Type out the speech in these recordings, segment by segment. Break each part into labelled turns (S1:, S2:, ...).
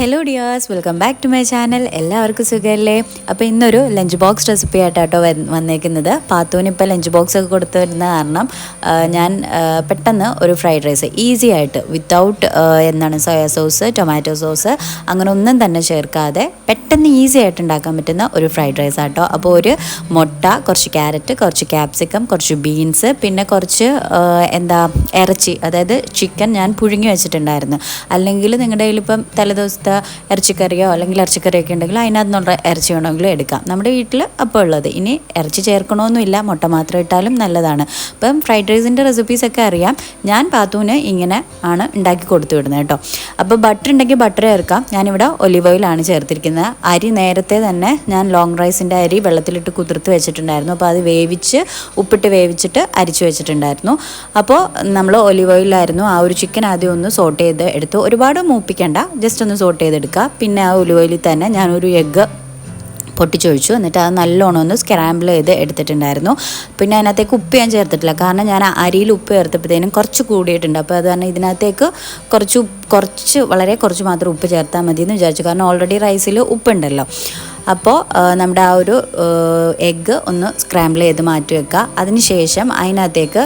S1: Hello dears welcome back to my channel എല്ലാവർക്കും സുഖമല്ലേ അപ്പോൾ ഇന്നൊരു ലഞ്ച് ബോക്സ് റെസിപ്പി ആയിട്ടാട്ടോ വന്നേക്കുന്നത്. പാത്തൂന് ഇപ്പോൾ ലഞ്ച് ബോക്സ് ഒക്കെ കൊടുത്തു വരുന്ന കാരണം ഞാൻ പെട്ടെന്ന് ഒരു ഫ്രൈഡ് റൈസ് ഈസി ആയിട്ട് വിത്തൗട്ട് എന്താണ് സോയ സോസ് ടൊമാറ്റോ സോസ് അങ്ങനെ ഒന്നും തന്നെ ചേർക്കാതെ പെട്ടെന്ന് ഈസി ആയിട്ട് ഉണ്ടാക്കാൻ പറ്റുന്ന ഒരു ഫ്രൈഡ് റൈസ് ആട്ടോ. അപ്പോൾ ഒരു മുട്ട കുറച്ച് ക്യാരറ്റ് കുറച്ച് ക്യാപ്സിക്കം കുറച്ച് ബീൻസ് പിന്നെ കുറച്ച് എന്താ ഇറച്ചി അതായത് ചിക്കൻ ഞാൻ പുഴുങ്ങി വെച്ചിട്ടുണ്ടായിരുന്നു. അല്ലെങ്കിൽ നിങ്ങളുടെ കയ്യിൽ ഇപ്പം തലേദിവസത്തെ ഇറച്ചിക്കറിയോ അല്ലെങ്കിൽ ഇറച്ചിക്കറിയൊക്കെ ഉണ്ടെങ്കിൽ അതിനകത്ത് നിന്നുള്ള ഇറച്ചി വേണമെങ്കിലും എടുക്കാം. നമ്മുടെ വീട്ടിൽ അപ്പോൾ ഉള്ളത്. ഇനി ഇറച്ചി ചേർക്കണമെന്നില്ല മുട്ട മാത്രം ഇട്ടാലും നല്ലതാണ്. അപ്പം ഫ്രൈഡ് റൈസിന്റെ റെസിപ്പീസൊക്കെ അറിയാം. ഞാൻ പാത്തൂന് ഇങ്ങനെ ആണ് ഉണ്ടാക്കി കൊടുത്തു വിടുന്നത് കേട്ടോ. അപ്പോൾ ബട്ടർ ഉണ്ടെങ്കിൽ ബട്ടർ ചേർക്കാം. ഞാനിവിടെ ഒലിവ് ഓയിലാണ് ചേർത്തിരിക്കുന്നത്. അരി നേരത്തെ തന്നെ ഞാൻ ലോങ് റൈസിന്റെ അരി വെള്ളത്തിലിട്ട് കുതിർത്ത് വെച്ചിട്ടുണ്ടായിരുന്നു. അപ്പോൾ അത് വേവിച്ച് ഉപ്പിട്ട് വേവിച്ചിട്ട് അരിച്ചു വെച്ചിട്ടുണ്ടായിരുന്നു. അപ്പോൾ നമ്മൾ ഒലിവ് ഓയിലായിരുന്നു ആ ഒരു ചിക്കൻ ആദ്യം ഒന്ന് സോട്ട് ചെയ്ത് എടുത്തു. ഒരുപാട് മൂപ്പിക്കണ്ട. ജസ്റ്റ് ഒന്ന് സോട്ട് ചെയ്തെടുക്കുക. പിന്നെ ആ ഉലുവയിൽ തന്നെ ഞാനൊരു എഗ്ഗ് പൊട്ടിച്ചൊഴിച്ചു. എന്നിട്ട് അത് നല്ലോണം ഒന്ന് സ്ക്രാമ്പിൾ ചെയ്ത് എടുത്തിട്ടുണ്ടായിരുന്നു. പിന്നെ അതിനകത്തേക്ക് ഉപ്പ് ഞാൻ ചേർത്തിട്ടില്ല. കാരണം ഞാൻ അരിയിൽ ഉപ്പ് ചേർത്തപ്പോഴത്തേനും കുറച്ച് കൂടിയിട്ടുണ്ട്. അപ്പോൾ അത് കാരണം ഇതിനകത്തേക്ക് കുറച്ച് കുറച്ച് വളരെ കുറച്ച് മാത്രം ഉപ്പ് ചേർത്താൽ മതി എന്ന് വിചാരിച്ചു. കാരണം ഓൾറെഡി റൈസിൽ ഉപ്പുണ്ടല്ലോ. അപ്പോൾ നമ്മുടെ ആ ഒരു എഗ്ഗ് ഒന്ന് സ്ക്രാമ്പിൾ ചെയ്ത് മാറ്റി വെക്കുക. അതിനുശേഷം അതിനകത്തേക്ക്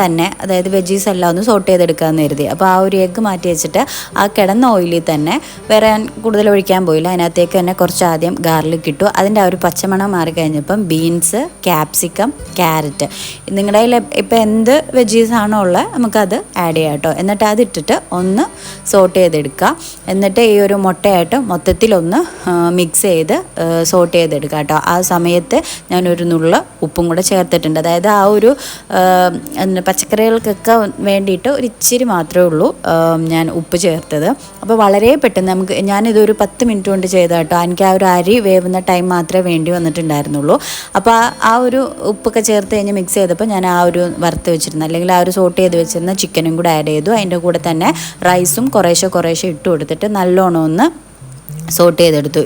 S1: തന്നെ അതായത് വെജീസ് എല്ലാം ഒന്ന് സോട്ട് ചെയ്തെടുക്കാമെന്ന് കരുതി. അപ്പോൾ ആ ഒരു എഗ്ഗ് മാറ്റി വെച്ചിട്ട് ആ കിടന്ന ഓയിലിൽ തന്നെ വേറെ കൂടുതൽ ഒഴിക്കാൻ പോയില്ല. അതിനകത്തേക്ക് തന്നെ കുറച്ച് ആദ്യം ഗാർലിക് ഇട്ടു. അതിന്റെ ആ ഒരു പച്ചമണം മാറി കഴിഞ്ഞപ്പം ബീൻസ് ക്യാപ്സിക്കം ക്യാരറ്റ് നിങ്ങളുടെ കയ്യിൽ ഇപ്പം എന്ത് വെജീസ് ആണോ ഉള്ളത് നമുക്കത് ആഡ് ചെയ്യാം കേട്ടോ. എന്നിട്ട് അതിട്ടിട്ട് ഒന്ന് സോട്ട് ചെയ്തെടുക്കുക. എന്നിട്ട് ഈ ഒരു മുട്ടയായിട്ട് മൊത്തത്തിലൊന്ന് മിക്സ് ചെയ്ത് സോട്ട് ചെയ്തെടുക്കുക കേട്ടോ. ആ സമയത്ത് ഞാനൊരു നുള്ള ഉപ്പും കൂടെ ചേർത്തിട്ടുണ്ട്. അതായത് ആ ഒരു പച്ചക്കറികൾക്കൊക്കെ വേണ്ടിയിട്ട് ഒരു ഇച്ചിരി മാത്രമേ ഉള്ളൂ ഞാൻ ഉപ്പ് ചേർത്തത്. അപ്പോൾ വളരെ പെട്ടെന്ന് നമുക്ക് ഞാനിതൊരു പത്ത് മിനിറ്റ് കൊണ്ട് ചെയ്ത കേട്ടോ. എനിക്ക് ആ ഒരു അരി വേവുന്ന ടൈം മാത്രമേ വേണ്ടി വന്നിട്ടുണ്ടായിരുന്നുള്ളൂ. അപ്പോൾ ആ ആ ഒരു ഉപ്പൊക്കെ ചേർത്ത് കഴിഞ്ഞ് മിക്സ് ചെയ്തപ്പോൾ ഞാൻ ആ ഒരു വറുത്ത് വെച്ചിരുന്ന. അല്ലെങ്കിൽ ആ ഒരു സോട്ട് ചെയ്ത് വെച്ചിരുന്ന ചിക്കനും കൂടെ ആഡ് ചെയ്തു. അതിന്റെ കൂടെ തന്നെ റൈസും കുറേശ്ശെ കുറേശ്ശെ ഇട്ട് കൊടുത്തിട്ട് നല്ലോണം ഒന്ന് സോട്ട് ചെയ്തെടുത്തു.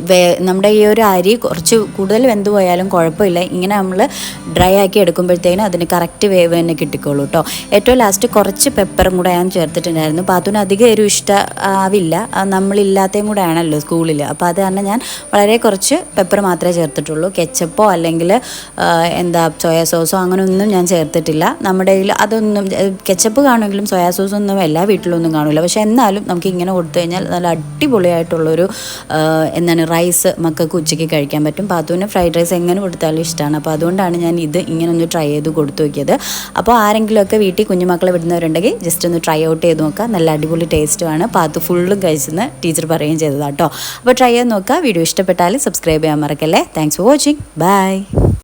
S1: നമ്മുടെ ഈ ഒരു അരി കുറച്ച് കൂടുതൽ വെന്ത് പോയാലും കുഴപ്പമില്ല. ഇങ്ങനെ നമ്മൾ ഡ്രൈ ആക്കി എടുക്കുമ്പോഴത്തേനും അതിന് കറക്റ്റ് വേവ് തന്നെ കിട്ടിക്കോളൂ കേട്ടോ ഏറ്റവും ലാസ്റ്റ് കുറച്ച് പെപ്പറും കൂടെ ഞാൻ ചേർത്തിട്ടുണ്ടായിരുന്നു. പാത്തുന് അധികം എരിവ് ഇഷ്ടം ആവില്ല. ആ നമ്മളില്ലാത്തതും കൂടെ ആണല്ലോ സ്കൂളിൽ അപ്പോൾ അത് കാരണം ഞാൻ വളരെ കുറച്ച് പെപ്പർ മാത്രമേ ചേർത്തിട്ടുള്ളൂ. കെച്ചപ്പോ അല്ലെങ്കിൽ എന്താ സോയാ സോസോ അങ്ങനെ ഒന്നും ഞാൻ ചേർത്തിട്ടില്ല. നമ്മുടെ കയ്യിൽ അതൊന്നും കെച്ചപ്പ് കാണുമെങ്കിലും സോയാ സോസ് ഒന്നും എല്ലാ വീട്ടിലൊന്നും കാണില്ല പക്ഷേ എന്നാലും നമുക്ക് ഇങ്ങനെ കൊടുത്തു കഴിഞ്ഞാൽ നല്ല അടിപൊളിയായിട്ടുള്ളൊരു എന്താണ് റൈസ് മക്കൾക്ക് ഉച്ചയ്ക്ക് കഴിക്കാൻ പറ്റും. പാത്തുവിന് ഫ്രൈഡ് റൈസ് എങ്ങനെ കൊടുത്താലും ഇഷ്ടമാണ് അപ്പോൾ അതുകൊണ്ടാണ് ഞാൻ ഇത് ഇങ്ങനെ ഒന്ന് ട്രൈ ചെയ്ത് കൊടുത്തു നോക്കിയത്. അപ്പോൾ ആരെങ്കിലുമൊക്കെ വീട്ടിൽ കുഞ്ഞുമക്കളെ വിടുന്നവരുണ്ടെങ്കിൽ ജസ്റ്റ് ഒന്ന് ട്രൈ ഔട്ട് ചെയ്ത് നോക്കുക. നല്ല അടിപൊളി ടേസ്റ്റുമാണ് പാത്തു ഫുള്ളും കഴിച്ചെന്ന് ടീച്ചർ പറയുകയും ചെയ്തതാട്ടോ. അപ്പോൾ ട്രൈ ചെയ്ത് നോക്കുക. വീഡിയോ ഇഷ്ടപ്പെട്ടാൽ സബ്സ്ക്രൈബ് ചെയ്യാൻ മറക്കല്ലേ. Thanks for watching bye